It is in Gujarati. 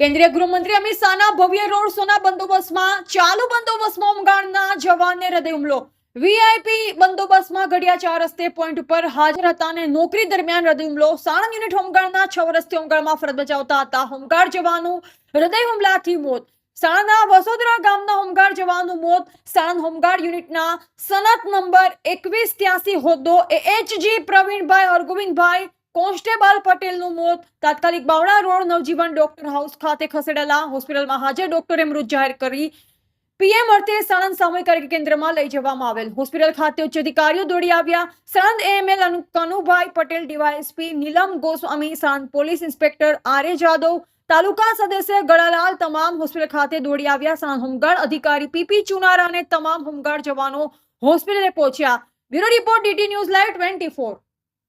કેન્દ્રીય ગૃહમંત્રી અમિત શાહના ભવ્ય રોડ શોના બંદોબસ્તમાં ચાલુ બંદોબસ્તમાં ઉમગાણના જવાનને હૃદય હુમલો. વીઆઈપી બંદોબસ્તમાં ઘડિયા ચાર રસ્તે પોઈન્ટ ઉપર હાજર હતા અને નોકરી દરમિયાન હૃદય હુમલો. સાણંદ યુનિટ હોમગાર્ડના છ વર્ષથી હોમગાર્ડમાં ફરજ બજાવતા હતા. હોમગાર્ડ જવાનું હૃદય હુમલાથી મોત. સાણંદના વસોદરા ગામના હોમગાર્ડ જવાનું મોત. સાણંદ હોમગાર્ડ યુનિટના સનત નંબર એકવીસ ત્યાસી હોદ્દો. એચજી પ્રવીણભાઈ, અરગોવિંદભાઈ કોન્સ્ટેબલ પટેલનું મોત. તાત્કાલિક Bavla road Navjivan doctor house ખાતે ખસેડાયેલા હોસ્પિટલમાં હાજર ડોક્ટરે મૃત જાહેર કરી. પીએમ અર્થે સાણંદ સામૂહિક આરોગ્ય કેન્દ્રમાં લઈ જવામાં આવેલ. હોસ્પિટલ ખાતે ઉચ્ચ અધિકારીઓ દોડી આવ્યા. Sanand AML Kanubhai Patel, DYSP Neelam Goswami Sanand police inspector R A Jadav, taluka સદસ્ય ગળાલાલ તમામ હોસ્પિટલ ખાતે દોડી આવ્યા. સાણંદ હોમગાર્ડ અધિકારી પીપી ચુનારા અને તમામ હોમગાર્ડ જવાનો હોસ્પિટલે પહોંચ્યા. Bureau report DT news live twenty